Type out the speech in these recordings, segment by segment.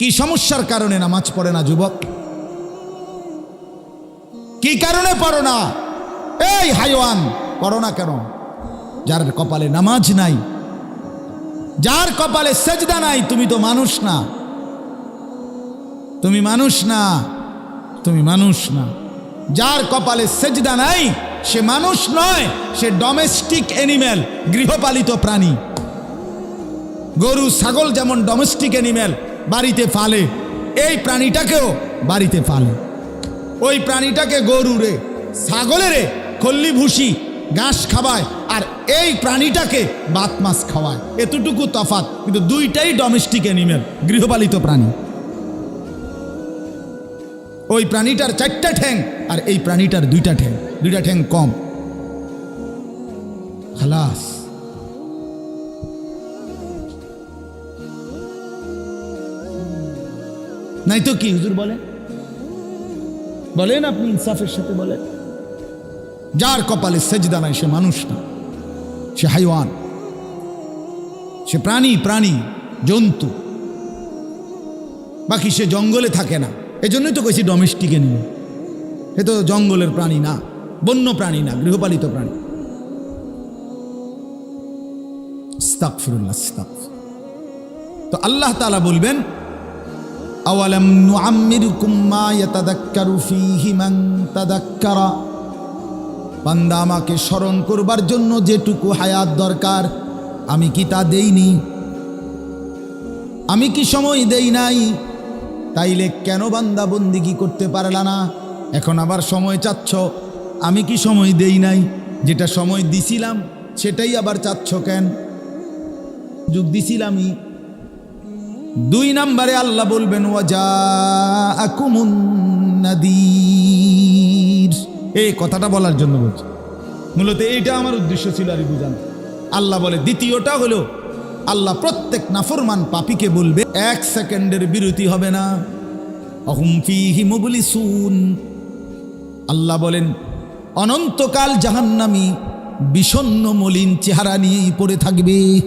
কি সমস্যার কারণে নামাজ পড়ে না যুবক? কি কারণে পড়ো না? এই হাইওয়ান, পড়ো না কেন? যার কপালে নামাজ নাই, যার কপালে সেজদা নাই, তুমি তো মানুষ না। তুমি মানুষ না, তুমি মানুষ না। যার কপালে সেজদা নাই, সে মানুষ নয়, সে ডোমেস্টিক অ্যানিম্যাল গৃহপালিত প্রাণী। গরু, ছাগল যেমন ডোমেস্টিক অ্যানিম্যাল বাড়িতে ফালে। এই প্রাণীটাকেও বাড়িতে ফালে। ওই প্রাণীটাকে গরু রে, ছাগলে রে, খল্লি ভুসি ঘাস খাওয়ায় আর এই প্রাণীটাকে বাত মাছ খাওয়ায়। এতটুকু তফাত কিন্তু দুইটাই ডোমেস্টিক অ্যানিম্যাল গৃহপালিত প্রাণী। ওই প্রাণীটার চারটা ঠ্যাং আর এই প্রাণীটার দুইটা ঠ্যাং। দুইটা ঠ্যাং কম। খালাস। নাই তো কি হুজুর বলে? বলেন আপনি ইনসাফের সাথে বলেন। যার কপালে সেজদা নাই, সে মানুষ না, সে হাইওয়ান, সে প্রাণী প্রাণী, জন্তু। বাকি সে জঙ্গলে থাকে না। এই জন্যই তো কইছি ডোমেস্টিক এনিমেল এ তো জঙ্গলের প্রাণী না, বন্য প্রাণী না, গৃহপালিত প্রাণী। তো আল্লাহ তাআলা বলবেন আওয়ালাম নুআম্মিরকুম মা ইয়াতাযাক্কারু ফীহি মান তাযাক্কারা বান্দা আমাকে স্মরণ করবার জন্য যেটুকু হায়াত দরকার, আমি কি তা দেইনি? আমি কি সময় দেই নাই? তাইলে কেন বান্দা বন্দিগি করতে পারলা না? এখন আবার সময় চাচ্ছ, আমি কি সময় দেই নাই? যেটা সময় দিছিলাম, সেটাই আবার চাচ্ছ কেন? যুগ দিছিলামই দুই নম্বরে আল্লাহ বলবেন ওয়াজা এই কথাটা বলার জন্য বলছি। মূলত এইটা আমার উদ্দেশ্য ছিল আর বুঝান। আল্লাহ বলে, দ্বিতীয়টা হলো, আল্লাহ প্রত্যেক নাফরমান পাপিকে বলবে, এক সেকেন্ডের বিরতি হবে না। মুবলিসুন। আল্লাহ বলেন, অনন্তকাল জাহান্নামি বিষণ্ণ মলিন চেহারা নিয়েই পড়ে থাকবে।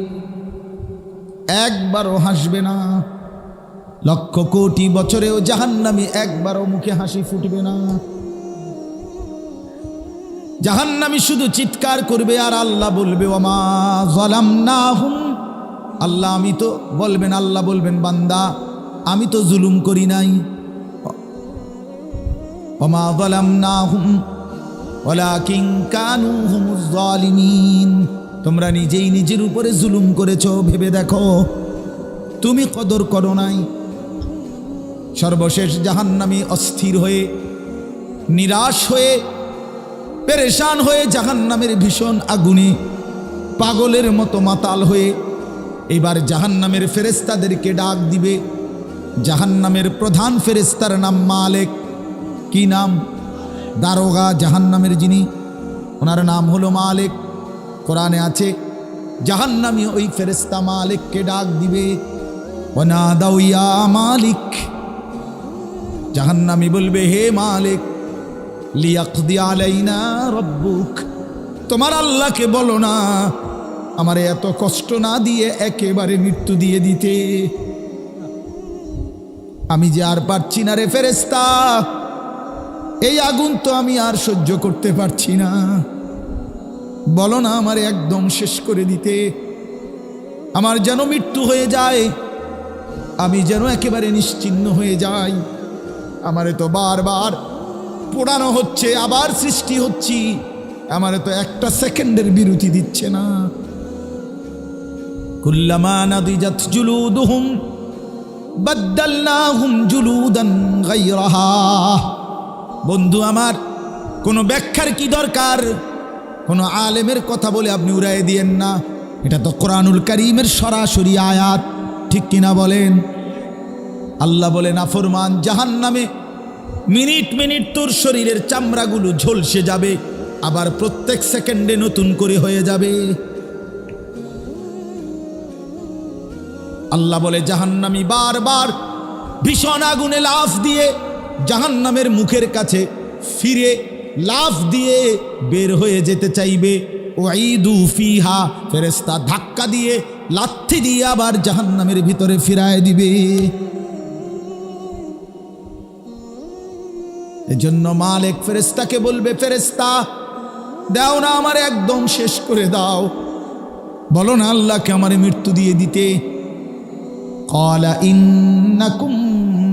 একবারও হাসবে না। লক্ষ কোটি বছরেও জাহান্নামী একবারও মুখে হাসি ফুটবে না। জাহান্নামী শুধু চিৎকার করবে আর আল্লাহ বলবে ওমা জলাম না হুম আল্লাহ, আমি তো বলবেন, আল্লাহ বলবেন, বান্দা, আমি তো জুলুম করি নাই। ওমা জলাম না হুম ওলাকিং কানু হুম জালিমিন তোমরা নিজেই নিজের উপরে জুলুম করেছ, ভেবে দেখো। তুমি কদর করো নাই। সর্বশেষ জাহান্নামী অস্থির হয়ে, নিরাশ হয়ে, পেরেশান হয়ে জাহান্নামের ভীষণ আগুনে, পাগলের মতো মাতাল হয়ে এবার জাহান্নামের ফেরেস্তাদেরকে ডাক দিবে। জাহান্নামের প্রধান ফেরেস্তার নাম মালেক। কি নাম? দারোগা জাহান্নামের যিনি, ওনার নাম হলো মালেক। কোরআনে আছে, জাহান্নামী ওই ফেরেস্তা মালিককে ডাক দিবে ওনাদাউ ইয়া মালিক। জাহান্নামী বলবে, হে মালিক, লিয়াকদি আলাইনা রব্বুক। তোমার আল্লাহকে বলো না, আমার এত কষ্ট না দিয়ে একেবারে মৃত্যু দিয়ে দিতে। আমি যে আর পারছি না রে ফেরেস্তা এই আগুন তো আমি আর সহ্য করতে পারছি না। বলো না আমার একদম শেষ করে দিতে। আমার যেন মৃত্যু হয়ে যায়, আমি যেন একেবারে নিশ্চিন্ন হয়ে যাই। আমারে তো বারবার পোড়ানো হচ্ছে, আবার সৃষ্টি হচ্ছি। আমারে তো একটা সেকেন্ডের বিরতি দিচ্ছে না। বন্ধু আমার, কোনো ব্যাখ্যার কি দরকার? কোনো আলেমের কথা বলে আপনি উড়াই দিয়েন না। এটা তো কোরআনুল করিমের সরাসরি আয়াত। ঠিক কিনা বলেন? আল্লাহ বলেন, আফরমান জাহান নামে মিনিট মিনিট তোর শরীরের চামড়াগুলো ঝলসে যাবে, আবার প্রত্যেক সেকেন্ডে নতুন করে হয়ে যাবে। আল্লাহ বলে, জাহান্নামি বারবার ভীষণ আগুনে লাফ দিয়ে জাহান্নামের মুখের কাছে ফিরে লাফ দিয়ে বের হয়ে যেতে চাইবে। ওয়াইদু ফিহা ফেরেস্তা ধাক্কা দিয়ে লাথি দিয়ে আবার জাহান্নামের ভিতরে ফিরায় দিবে। এজন্য মালিক ফেরেস্তাকে বলবে ফেরেস্তা দাও না আমার একদম শেষ করে দাও। বলো না আল্লাহকে আমার মৃত্যু দিয়ে দিতে। কলা ইন্নাকুম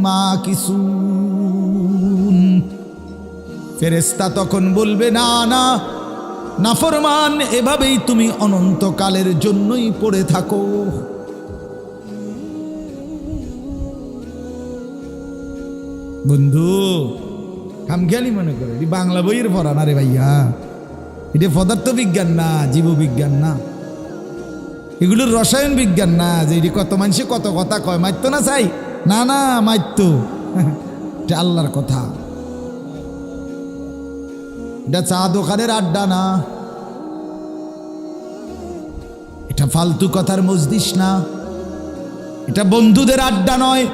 মা কিসু ফেরেস্তা তখন বলবে, না না, নাফরমান, এভাবেই তুমি অনন্তকালের জন্যই পড়ে থাকো। বন্ধু, খামখেয়ালি মনে করে, এটি বাংলা বইয়ের পড়া না রে ভাইয়া? এটা পদার্থ বিজ্ঞান না, জীববিজ্ঞান না। এগুলোর রসায়ন বিজ্ঞান না, যে এটি কত মানুষে কত কথা কয় মারতো না চাই না না মারতো এটা আল্লাহর কথা। এটা চা দোকানের আড্ডা না। এটা ফালতু কথার মজদিস না। এটা বন্ধুদের আড্ডা নয়।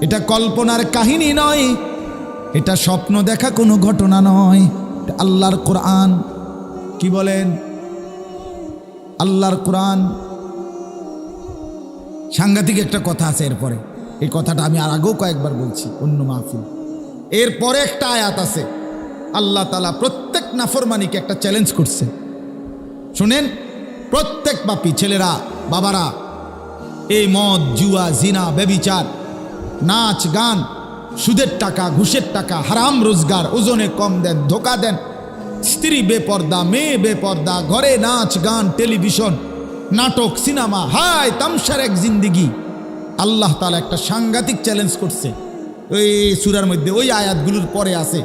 এটা কল্পনার কাহিনী নয়। এটা স্বপ্ন দেখা কোনো ঘটনা নয়। আল্লাহর কোরআন। কি বলেন? আল্লাহর কোরআন। সাংঘাতিক একটা কথা আছে এরপরে। এই কথাটা আমি আর আগেও কয়েকবার বলছি অন্য মাহফিল। এরপরে একটা আয়াত আছে। আল্লাহ তালা প্রত্যেক নাফরমানিকে একটা চ্যালেঞ্জ করছে। শুনেন, প্রত্যেক বাপি ছেলেরা, বাবারা, এই মদ, জুয়া, জিনা বেবিচার নাচ, গান, সুদের টাকা, ঘুষের টাকা, হারাম রোজগার, ওজনে কম দেন, ধোকা দেন, স্ত্রী বেপর্দা, মেয়ে বেপর্দা, ঘরে নাচ, গান টেলিভিশন নাটক সিনেমা হায়, তামসার এক জিন্দিগি। আল্লাহ তালা একটা সাংঘাতিক চ্যালেঞ্জ করছে। ওই সুরার মধ্যে, ওই আয়াতগুলোর পরে আছে।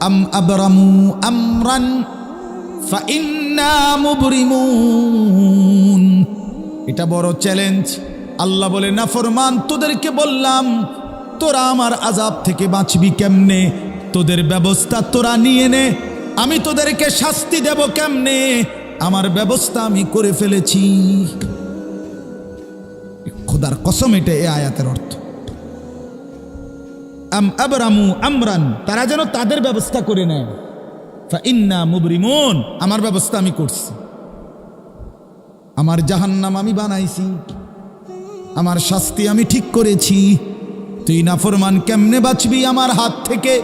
আম আবরামু আমরান ফাইন্না মুবরিমুন এটা বড় চ্যালেঞ্জ আল্লাহ বলে, না ফরমান, তোদেরকে বললাম, তোরা আমার আজাব থেকে বাঁচবি কেমনে? তোদের ব্যবস্থা তোরা নিয়ে নে। আমি তোদেরকে শাস্তি দেব কেমনে? আমার ব্যবস্থা আমি করে ফেলেছি। খোদার কসম, এটা এ আয়াতের অর্থ। আম আবরামু আমরান, তারা যেন তাদের ব্যবস্থা করে নেয়। ইন্না মুবরিমুন, আমার ব্যবস্থা আমি করছি। আমার জাহান্নাম আমি বানাইছি। আমার শাস্তি আমি ঠিক করেছি। তুই নাফরমান কেমনে বাঁচবি আমার হাত থেকে?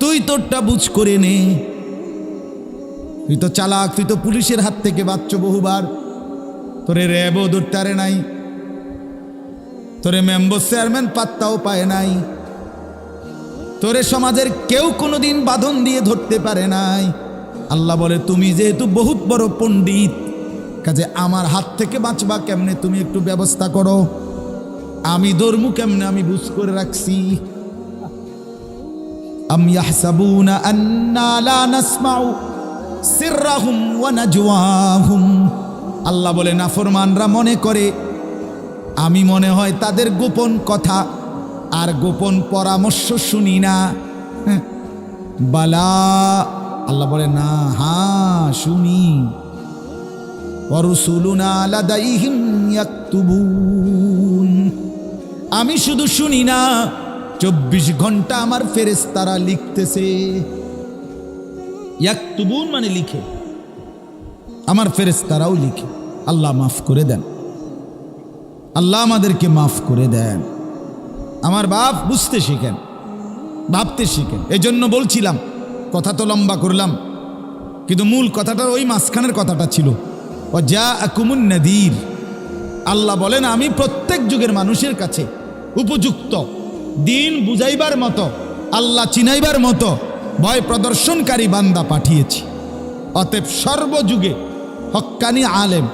তুই তোরটা বুঝ করে নে। তুই তো চালাক, তুই তো পুলিশের হাত থেকে বাঁচছ বহুবার। তোরে র্যাবও ধরতে নাই। তোরে মেম্বার চেয়ারম্যান পাত্তাও পায় নাই। তোরে সমাজের কেউ কোনোদিন বাঁধন দিয়ে ধরতে পারে নাই। আল্লাহ বলে, তুমি যেহেতু বহুত বড় পণ্ডিত, কাজে আমার হাত থেকে বাঁচবা কেমনে? তুমি একটু ব্যবস্থা করো। আমি ধর্মু কেমনে? আমি বুঝ করে রাখছি। ইয়াহসাবুনা আন্না লা নাসমাউ সিররাহুম ওয়া নাজওয়াহুম। আল্লাহ বলে, নাফরমানরা মনে করে, আমি মনে হয় তাদের গোপন কথা আর গোপন পরামর্শ শুনি না। হ্যাঁ। বালা। আল্লাহ বলে, না হ্যাঁ শুনি। আমি শুধু শুনি না, চব্বিশ ঘণ্টা আমার ফেরেশতারা লিখতেছে। ইয়াকতুবুন মানে লিখে। আমার ফেরেশতারাও লিখে। আল্লাহ মাফ করে দেন। আল্লাহ আমাদেরকে মাফ করে দেন। আমার বাপ বুঝতে শিখেন, ভাবতে শিখেন। এই জন্য বলছিলাম, কথা তো লম্বা করলাম, কিন্তু মূল কথাটা ওই মাঝখানের কথাটা ছিল ও যা আকুমুন নদীর। আল্লাহ বলেন, আমি প্রত্যেক যুগের মানুষের কাছে উপযুক্ত, দিন বুঝাইবার মতো, আল্লাহ চিনাইবার মতো, ভয় প্রদর্শনকারী বান্দা পাঠিয়েছি। অতএব সর্বযুগে হক্কানি আলেম,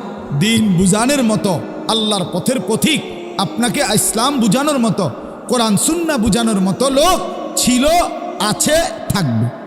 দিন বুঝানোর মতো, আল্লাহর পথের পথিক, আপনাকে ইসলাম বুঝানোর মতো কোরআন সুন্না বুঝানোর মতো লোক ছিল আছে থাকবে।